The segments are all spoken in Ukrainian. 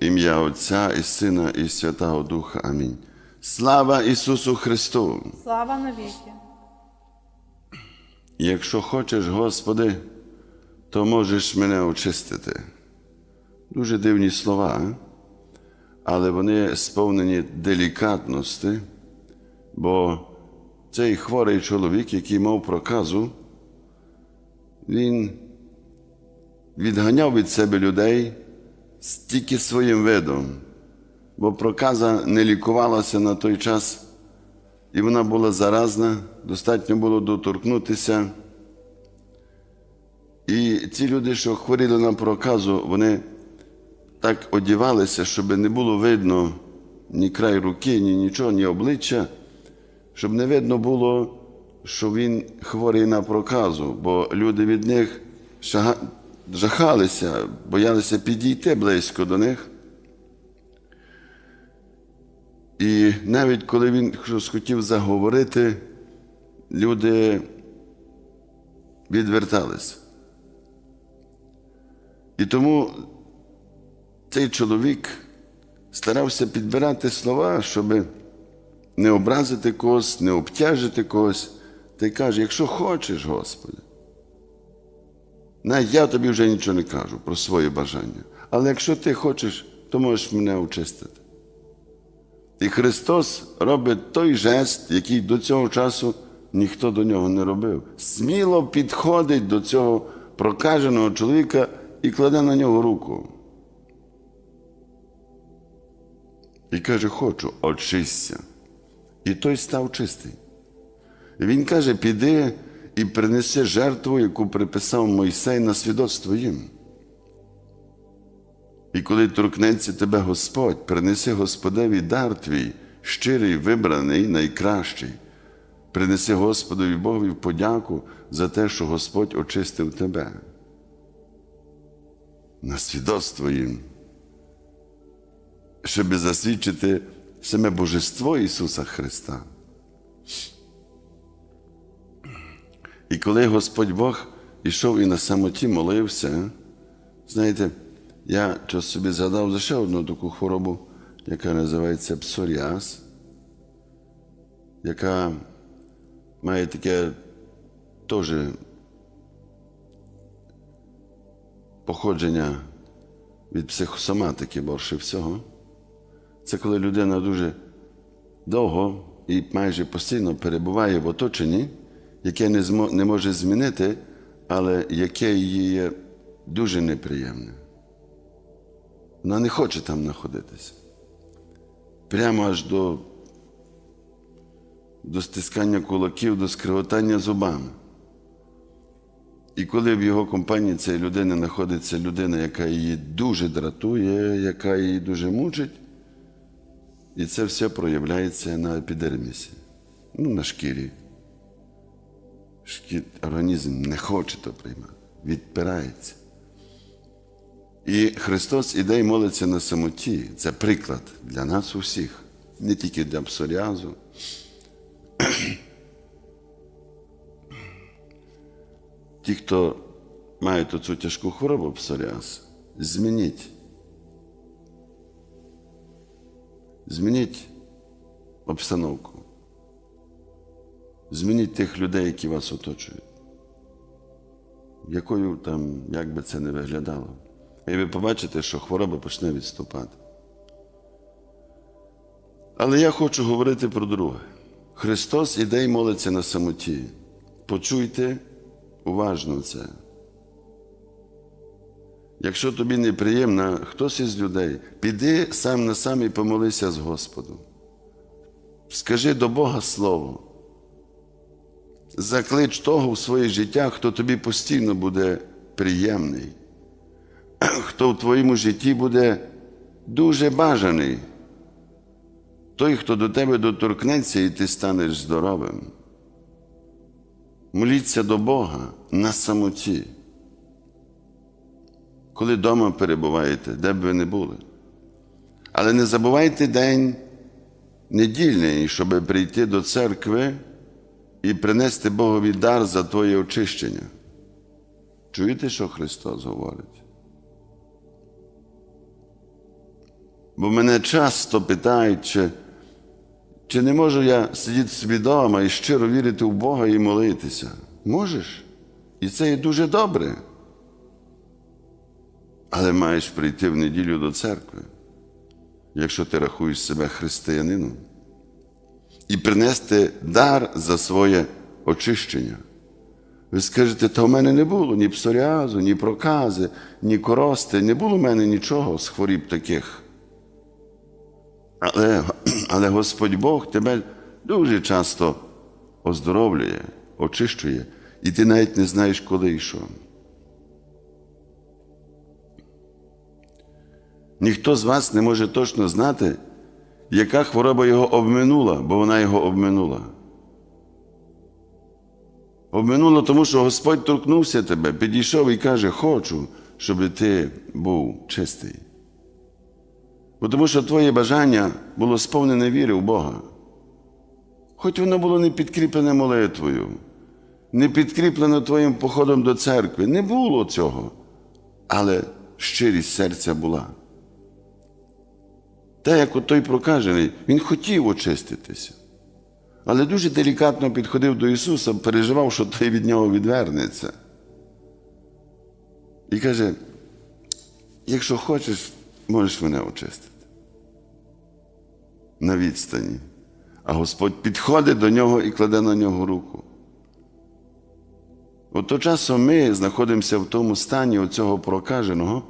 Ім'я Отця і Сина, і Святого Духа. Амінь. Слава Ісусу Христу! Слава навіки. Якщо хочеш, Господи, то можеш мене очистити. Дуже дивні слова, але вони сповнені делікатності, бо цей хворий чоловік, який мав проказу, він відганяв від себе людей тільки своїм видом, бо проказа не лікувалася на той час, і вона була заразна, достатньо було доторкнутися. І ці люди, що хворіли на проказу, вони так одівалися, щоб не було видно ні край руки, ні нічого, ні обличчя, щоб не видно було, що він хворий на проказу, бо люди від них жахалися, боялися підійти близько до них. І навіть коли він щось хотів заговорити, люди відверталися. І тому цей чоловік старався підбирати слова, щоб не образити когось, не обтяжити когось. Та й каже, якщо хочеш, Господи, навіть я тобі вже нічого не кажу про своє бажання. Але якщо ти хочеш, то можеш мене очистити. І Христос робить той жест, який до цього часу ніхто до нього не робив. Сміло підходить до цього прокаженого чоловіка і кладе на нього руку. І каже: Хочу, очисться. І той став чистий. І він каже: піди і принеси жертву, яку приписав Мойсей на свідоцтво їм. І коли торкнеться тебе Господь, принеси Господеві дар твій, щирий, вибраний, найкращий. Принеси Господові Богові подяку за те, що Господь очистив тебе. На свідоцтво їм, щоб засвідчити саме Божество Ісуса Христа. І коли Господь Бог ішов і на самоті молився, знаєте, я час собі згадав за ще одну таку хворобу, яка називається псоріаз, яка має таке теж походження від психосоматики більше всього. Це коли людина дуже довго і майже постійно перебуває в оточенні, яке не, не може змінити, але яке їй є дуже неприємне. Вона не хоче там знаходитися. Прямо аж до, до стискання кулаків, до скриготання зубами. І коли в його компанії цієї людини знаходиться людина, яка її дуже дратує, яка її дуже мучить, і це все проявляється на епідермісі, ну, на шкірі. Шкі... Організм не хоче то приймати, відпирається. І Христос іде і молиться на самоті. Це приклад для нас усіх, не тільки для псоріазу. Ті, хто мають оцю тяжку хворобу псоріаз, змініть. Змініть обстановку. Змініть тих людей, які вас оточують. Якою там, як би це не виглядало. І ви побачите, що хвороба почне відступати. Але я хочу говорити про друге. Христос іде і молиться на самоті. Почуйте уважно це. Якщо тобі неприємно, хтось із людей, піди сам на сам і помолися з Господом. Скажи до Бога Слово. Заклич того в своє життя, хто тобі постійно буде приємний, хто в твоєму житті буде дуже бажаний. Той, хто до тебе доторкнеться, і ти станеш здоровим. Моліться до Бога на самоті. Коли вдома перебуваєте, де б ви не були. Але не забувайте день недільний, щоб прийти до церкви і принести Богові дар за твоє очищення. Чуєте, що Христос говорить? Бо мене часто питають, чи, чи не можу я сидіти собі вдома і щиро вірити в Бога і молитися. Можеш. І це є дуже добре. Але маєш прийти в неділю до церкви, якщо ти рахуєш себе християнином, і принести дар за своє очищення. Ви скажете, та в мене не було ні псоріазу, ні прокази, ні корости, не було в мене нічого з хворіб таких. Але, але Господь Бог тебе дуже часто оздоровлює, очищує, і ти навіть не знаєш, коли що. Ніхто з вас не може точно знати, яка хвороба його обминула, бо вона його обминула. Обминуло, тому що Господь торкнувся тебе, підійшов і каже, хочу, щоб ти був чистий. Бо тому що твоє бажання було сповнене віри в Бога. Хоч воно було не підкріплене молитвою, не підкріплено твоїм походом до церкви. Не було цього. Але щирість серця була. Та як от той прокажений, він хотів очиститися. Але дуже делікатно підходив до Ісуса, переживав, що той від нього відвернеться. І каже: якщо хочеш, можеш мене очистити. На відстані. А Господь підходить до нього і кладе на нього руку. От то часом ми знаходимося в тому стані оцього прокаженого,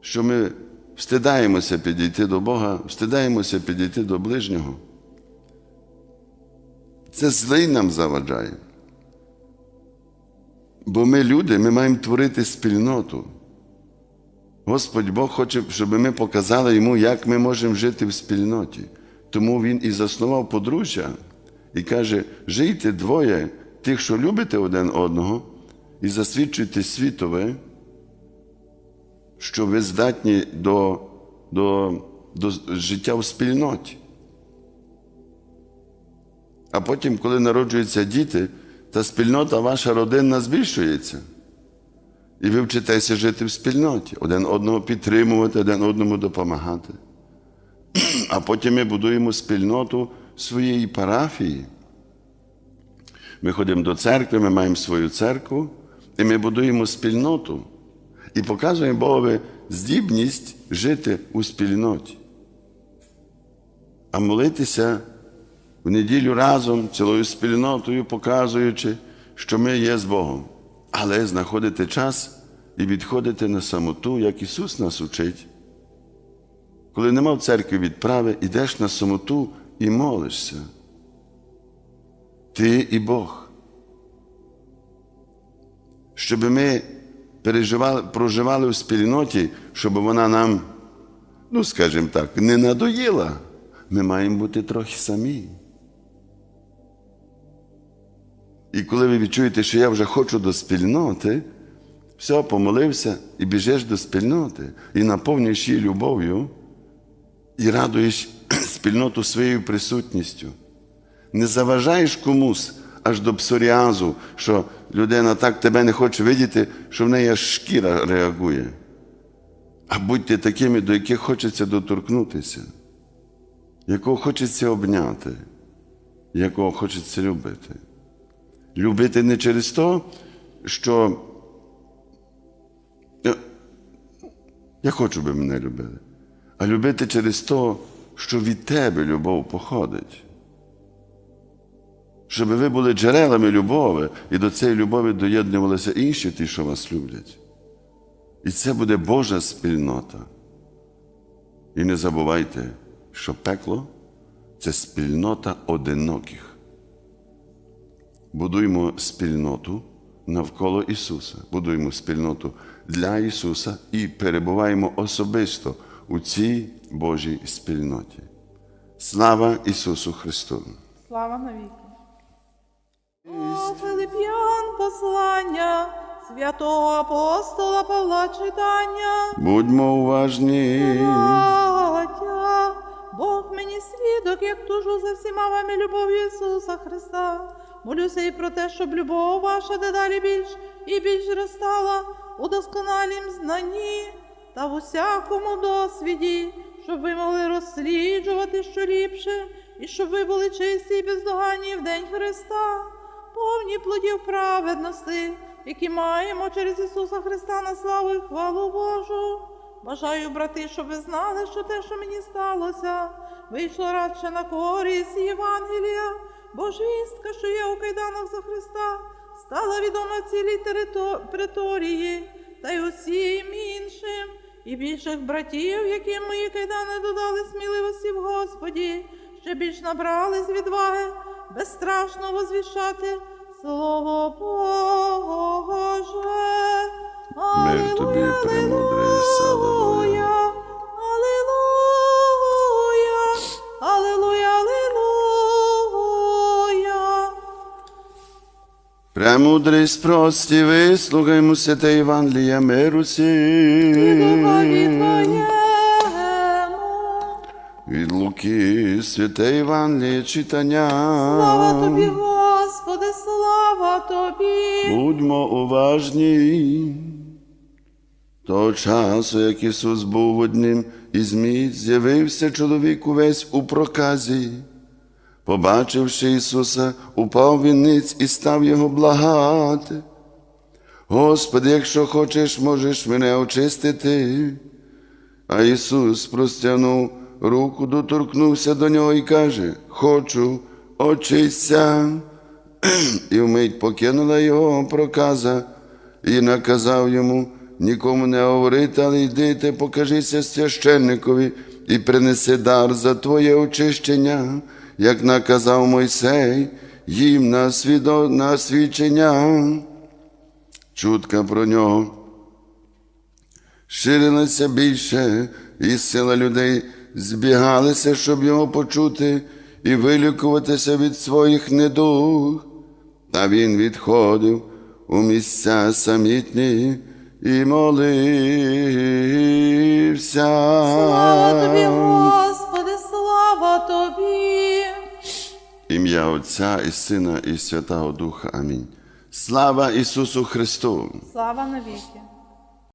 що ми встидаємося підійти до Бога, встидаємося підійти до ближнього. Це злий нам заважає. Бо ми люди, ми маємо творити спільноту. Господь Бог хоче, щоб ми показали йому, як ми можемо жити в спільноті. Тому Він і заснував подружжя і каже: жийте двоє тих, що любите один одного, і засвідчуйте світове, що ви здатні до, до, до життя в спільноті. А потім, коли народжуються діти, та спільнота ваша родинна збільшується. І ви вчитеся жити в спільноті, один одного підтримувати, один одному допомагати. А потім ми будуємо спільноту своєї парафії. Ми ходимо до церкви, ми маємо свою церкву, і ми будуємо спільноту і показуємо Богові здібність жити у спільноті. А молитися в неділю разом, цілою спільнотою, показуючи, що ми є з Богом. Але знаходити час і відходити на самоту, як Ісус нас учить. Коли нема в церкві відправи, йдеш на самоту і молишся. Ти і Бог. Щоб ми переживали, проживали в спільноті, щоб вона нам, ну скажімо так, не надоїла, ми маємо бути трохи самі. І коли ви відчуєте, що я вже хочу до спільноти, все, помолився і біжиш до спільноти, і наповнюєш її любов'ю, і радуєш спільноту своєю присутністю. Не заважаєш комусь аж до псоріазу, що людина так тебе не хоче видіти, що в неї аж шкіра реагує. А будьте такими, до яких хочеться доторкнутися, якого хочеться обняти, якого хочеться любити. Любити не через те, що я, я хочу, би мене любили, а любити через те, що від тебе любов походить. Щоб ви були джерелами любові, і до цієї любові доєднувалися інші ті, що вас люблять. І це буде Божа спільнота. І не забувайте, що пекло це спільнота одиноких будуємо спільноту навколо Ісуса, будуємо спільноту для Ісуса і перебуваємо особисто у цій Божій спільноті. Слава Ісусу Христу! Слава навіки. О, Филип'ян послання святого апостола Павла читання. Будьмо уважні. Браття, Бог мені свідок, як тужу за всіма вами любов'ю Ісуса Христа. Молюся і про те, щоб любов ваша дедалі більш і більш зростала у досконалім знанні та в усякому досвіді, щоб ви могли розсліджувати що ліпше, і щоб ви були чисті і бездоганні в день Христа, повні плодів праведності, які маємо через Ісуса Христа на славу і хвалу Божу. Бажаю, брати, щоб ви знали, що те, що мені сталося, вийшло радше на користь Євангелія, бо звістка, що є у кайданах за Христа, стала відома цілій терито- преторії та й усім іншим, і більших братів, яким мої кайдани додали сміливості в Господі, ще більш набрались відваги безстрашно возвіщати Слово Боже. Мир тобі, алілуя, алілуя. Премудрість прості, вислухаймо святе Євангелія миру сі. духові Твоєму. Від Луки, святе Євангеліє читання. Слава тобі, Господи, слава тобі. Будьмо уважні. Того часу, як Ісус був одним із місць, з'явився чоловік увесь у проказі. Побачивши Ісуса, упав він ниць і став його благати. Господи, якщо хочеш, можеш мене очистити. А Ісус простягнув руку, доторкнувся до нього і каже: Хочу, очисться. І вмить покинула його проказа і наказав йому нікому не говорити, але йди ти покажися священникові і принеси дар за твоє очищення, як наказав Мойсей, їм на, свідо, на свідчення. Чутка про нього ширилася більше, і сила людей збігалися, щоб його почути і вилікуватися від своїх недуг. Та він відходив у місця самітні і молився. Слава тобі, Господи, слава тобі. Ім'я Отця і Сина і Святого Духа. Амінь. Слава Ісусу Христу! Слава навіки.